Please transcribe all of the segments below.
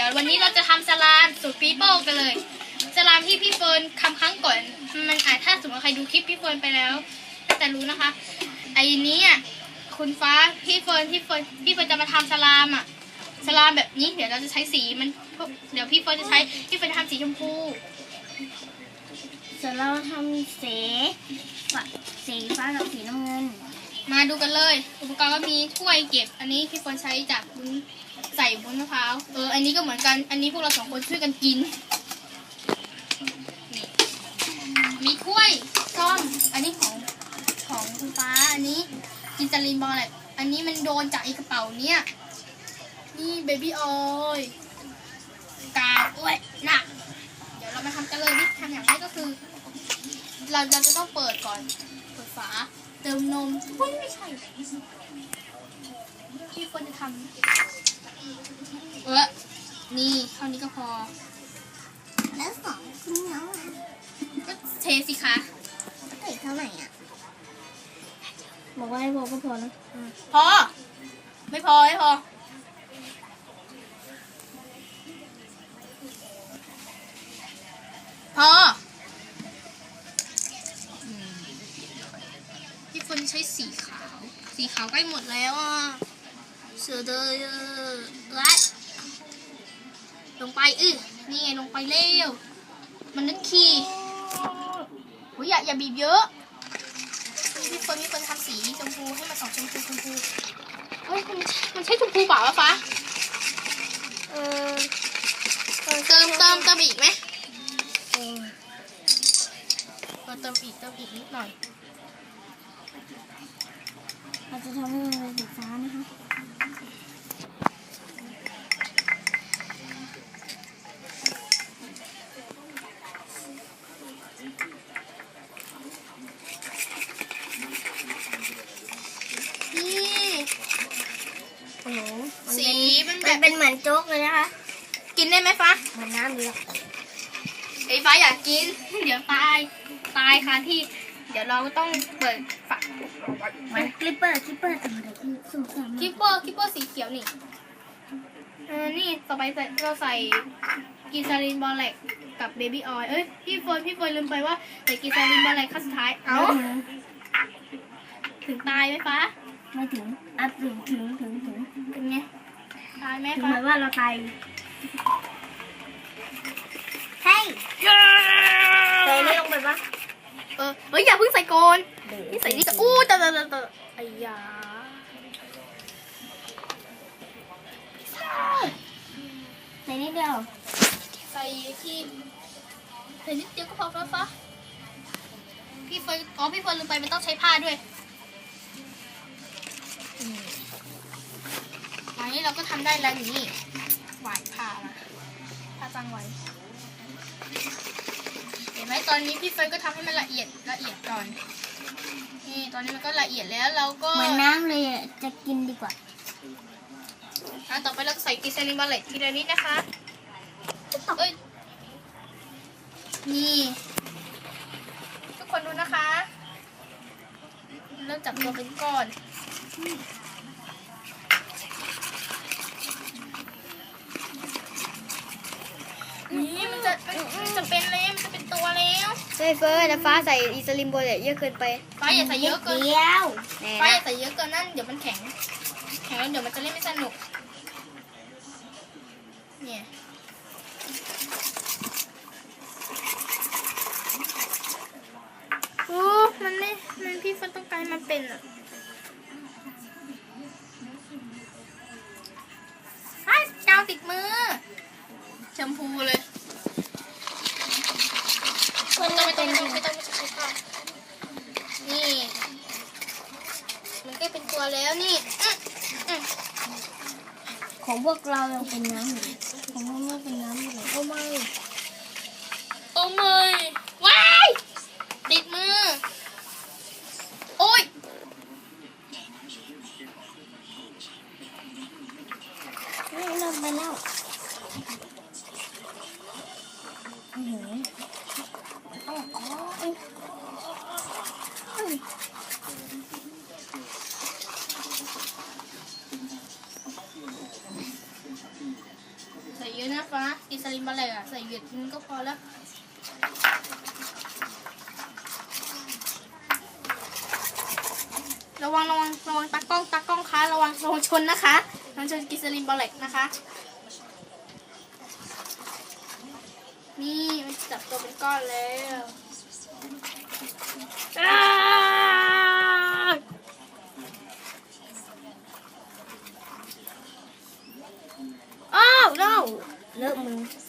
ดี๋ยววันนี้เราจะทำสลามสูตรปีโป้กันเลย สลามที่พี่เฟิร์นทำครั้งก่อน มันอาจถ้าสมมติใครดูคลิปพี่เฟิร์นไปแล้วก็จะรู้นะคะ ไอ้นี้อะคุณฟ้าพี่เฟิร์นพี่เฟิร์นพี่เฟิร์นจะมาทำสลามอะ สลามแบบนี้เดี๋ยวเราจะใช้สีมัน เดี๋ยวพี่เฟิร์นจะใช้พี่เฟิร์นจะทำสีชมพูส่วนเราทำสีฟ้าสีฟ้ากับสีน้ำเงิน มาดูกันเลย อุปกรณ์ก็มีถ้วยเก็บ อันนี้พี่เฟิร์นใช้จากวุ้น ใส่วุ้นมะพร้าว เออ อันนี้ก็เหมือนกัน อันนี้พวกเราสองคนช่วยกันกินนี่มีถ้วยซ่อมอันนี้ของของคุณฟ้า อันนี้กินซาลินบอลแหละอันนี้มันโดนจากไอ้กระเป๋าเนี้ยนี่เบบี้ออยกาดอ้วยหนัก เดี๋ยวเรามาทำกันเลยวิธีทำอย่างแรกก็คือ เราเราจะต้องเปิดก่อน เปิดฝา เติมนมเฮ้ยไม่ใช่พี่ควรจะทำ เออนี่เท่านี้ก็พอ แล้วสองคุณน้องก็เทสิคะใส่เท่าไหร่อะ บอกว่าให้พอก็พอนะพอ ไม่พอไม่พอ พออืมพี่ฝนใช้สีขาว สีขาวใกล้หมดแล้วอะ เสือเดยไรลงไปอื้อนี่ไงลงไปเร็ว มันนึกขี่อุ้ยอย่าอย่าบีบเยอะพี่คนมีคนทำสีชมพูให้มันออกชมพูชมพูเฮ้ยมันมันใช่ชมพูเปล่าวะฟ้าเออเติมเติมเติมอีกไหมเออเออเติมอีกเติมอีกนิดหน่อยเราจะทำให้มันเป็นสีฟ้านะคะ นี่ โอ้โหมัน สี เป็น มันแบ มัน บ เป็นเหมือนโจ๊กเลยนะคะ กินได้ไหมฟ้าเหมือนน้ำเลยอะไอ้ฟ้าอยากกิน เดี๋ยวตาย ตายค่ะที่ เดี๋ยวเราก็ต้องเปิดฝามันคลิปเปอร์คลิปเปอร์ทำอะไรที่สุ่มสามคิปเปอร์คิปเปอร์สีเขียวนี่ เออ นี่ต่อไปใส่เราใส่กีซาลินบอลเล็กกับเบบี้ออยล์เอ้ย พี่เฟิร์นพี่เฟิร์นลืมไปว่าใส่กีซาลินบอลเล็กขั้นสุดท้าย เอ้า ถึงตายไหมฟ้า ไม่ถึงอะถึงถึงถึงถึงเป็นไง ตายไหมถึงฟ้าหมายว่าเราตายเฮ้ยใส่นี่ลงไปปะเออเฮ้ยอย่าเพิ่งใส่โกนนี่ใส่นี่จะอู้แต่แต่แต่แต่ไอ้ยาใส่นิดเดียวใส่ที่ใส่นิดเดียวก็พอฟ้าฟ้าพี่เฟิร์นอ๋อพี่เฟิร์นลืมไปมันต้องใช้ผ้าด้วย นนี้เราก็ทำได้แล้วนี่หวายผ้ามาผ้าตั้งไว้ เห็นไหมตอนนี้พี่เฟิร์นก็ทำให้มันละเอียดละเอียดก่อน นี่ตอนนี้มันก็ละเอียดแล้วเราก็เหมือนน้ำเลยอะจะกินดีกว่าอะต่อไปเราก็ใส่กิซาลินบาเลตทีละนิดนะคะเอ้ยนี่ ทุกคนดูนะคะ เริ่มจับตัวเป็นก้อน นี่ มันจะมันมันจะเป็นแล้วมันจะเป็นตัวแล้วใช่เฟิร์นฟ้าใส่อิสลิมโบเลยเยอะเกินไปฟ้าอย่าใส่เยอะเกินเดียวแน่ฟ้าอนะย่าใส่เยอะเกินนั่นเดี๋ยวมันแข็ง แข็งแล้วเดี๋ยวมันจะเล่นไม่สนุก เนี่ยโอ้มันไม่ มันพี่ฟันต้องการให้มันเป็นอะไอ้กาวติดมือ แชมพูเลย คน ไม่ ไม่ ต้ เป็นไม่ต้องไม่ต้องไม่ต้องใช้ผ้านี่ มันก็เป็นตัวแล้วนี่ของพวกเรายังเป็นน้ำอยู่ของพวกเราเป็นน้ำอยู่โอ้ไม่โอ้ไม่ เล็กอะใส่หยดนึงก็พอแล้วระวังระวังระวังตากล้องตากล้องคะระวังระวังชนนะคะระวังชนกินสลิมบาเล็กนะคะ นี่มันจับตัวเป็นก้อนแล้วอ้าวอ้าว no เลอะมืออันนี้ค่ะ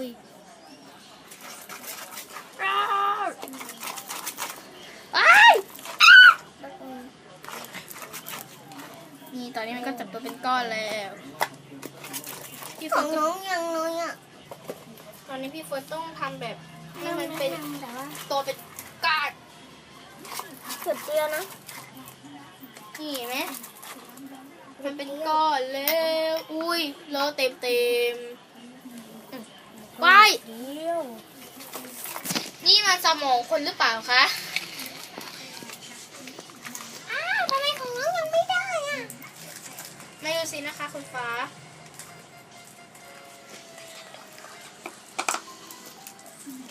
อุ้ยอ้าวอ้ายนี่ตอนนี้มันก็จับตัวเป็นก้อนแล้วพี่ฝของนน้องยังน้อยอะตอนนี้พี่ฝนต้องทำแบบให้มันเป็นแต่ว่าตัวเป็นก้านเกือบเดียวนะนี่เห็นไหมมันเป็นก้อนแล้ว อุ้ยเลอะเต็มเต็มๆอื มว้ายเดียวนี่มันสมองคนหรือเปล่าคะ อ้าวทำไมของน้องยังไม่ได้อะไม่รู้สินะคะคุณฟ้า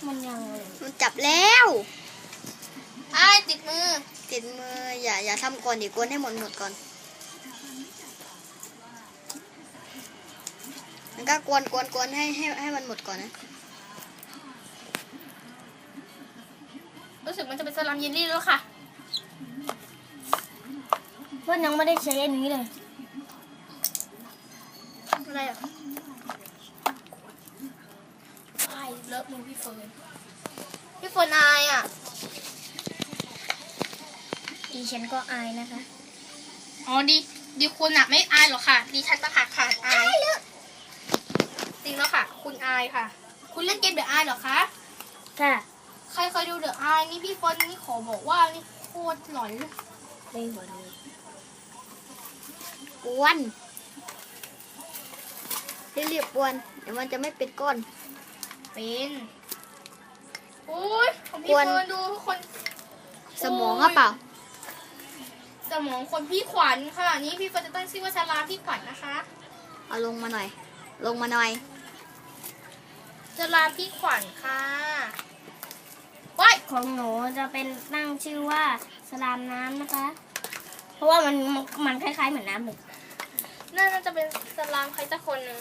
มันยังเลยมันจับแล้ว อ้ายติดมือ ติดมืออย่าอย่าทำก่อนดิกวนให้หมดหมดก่อน มันก็กวนกวนกวนให้ให้ให้มันหมดก่อนนะ รู้สึกมันจะเป็นสลัมเยลลี่แล้วค่ะเพื่อนยังไม่ได้ใช้อันนี้เลย อะไรอะอ้ายเลอะมือพี่เฟิร์นพี่เฟิร์นอายอะดิฉันก็อายนะคะ อ๋อดีดีคุณอะไม่อายหรอกค่ะดีฉันต่างหากค่ะอายจ ริงแล้วค่ะ คุณอายค่ะ คุณเล่นเกมเดอะอายเหรอคะ ค่ะใครเคยดูเดอะอายนี่พี่เฟิร์นนี่ขอบอกว่านี่โคตรหลอนเลยได้หัวเลยกวนรีบๆกวน เดี๋ยวมันจะไม่เป็นก้อน เป็นโอ้ยของพี่กวน เฟิร์นดูทุกคน สมองอะเปล่า สมองคนพี่ขวัญค่ะ นี่พี่เฟิร์นจะตั้งชื่อว่าชาลาพี่ขวัญนะคะ เอาลงมาหน่อย ลงมาหน่อย ชาลาพี่ขวัญค่ะว้ายของหนูจะเป็นตั้งชื่อว่าสลามน้ำนะคะ เพราะว่ามันมันมันคล้ายๆเหมือนน้ำเลยน่าจะเป็นสลามใครสักคนหนึ่ง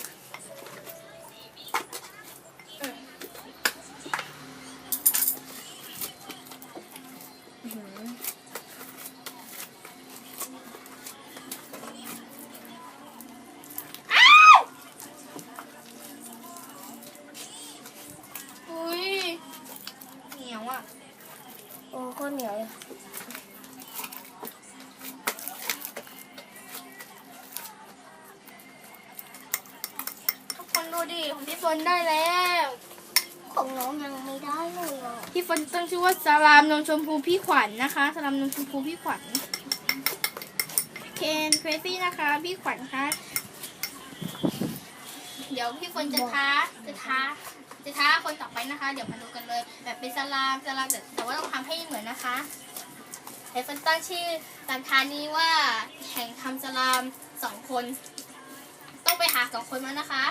ดูดิของพี่เฟิร์นได้แล้ว ของน้องยังไม่ได้เลยอะพี่เฟิร์นตั้งชื่อว่าสลามนมชมพูพี่ขวัญนะคะสลามนมชมพูพี่ขวัญเคนเครซี่นะคะ พี่ขวัญคะเดี๋ยวพี่เฟิร์นจะท้าจะท้าจะท้าคนต่อไปนะคะ เดี๋ยวมาดูกันเลย แบบเป็นสลามสลามแต่แต่ว่าต้องทำให้เหมือนนะคะเดี๋ยวเฟิร์นตั้งชื่อตามทานนี้ว่าแข่งทำสลามสองคน ต้องไปหาสองคนมานะคะ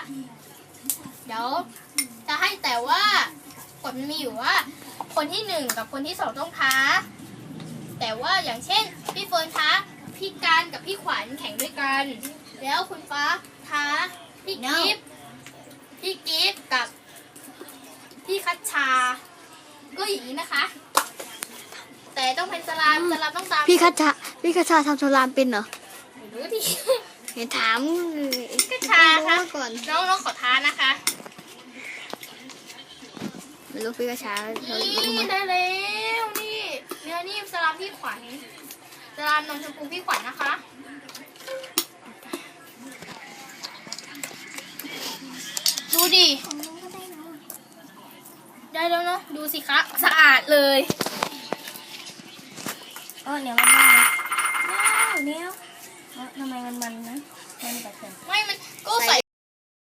เดี๋ยวจะให้แต่ว่ากฎมันมีอยู่ว่า คนที่หนึ่งกับคนที่สองต้องท้า แต่ว่าอย่างเช่น พี่เฟิร์นท้าพี่การกับพี่ขวัญแข่งด้วยกัน แล้วคุณฟ้าท้าพี่กิฟต์พี่กิฟต์กับพี่คัชชา ก็อย่างนี้นะคะ แต่ต้องเป็นสลามสลามต้องตามพี่คัชชาพี่คัชชาทำโซลามเป็นเหรอไม่รู้ดิ เห็นถามคัชชารู้คะมาก่อนน้องน้องขอท้านะคะไม่รู้พี่คัชชาเขานี่รู้ไหมได้แล้วนี่เนื้อนี่สลามพี่ขวัญสลามนมชมพูพี่ขวัญนะคะดูดิของน้องก็ได้นะได้แล้วเนาะดูสิคะสะอาดเลยเออเหนียวมากๆเลยเหนียวเหนียวเอ้า ทำไมมันมันนะ มันแบบ ไม่มันก็ใส่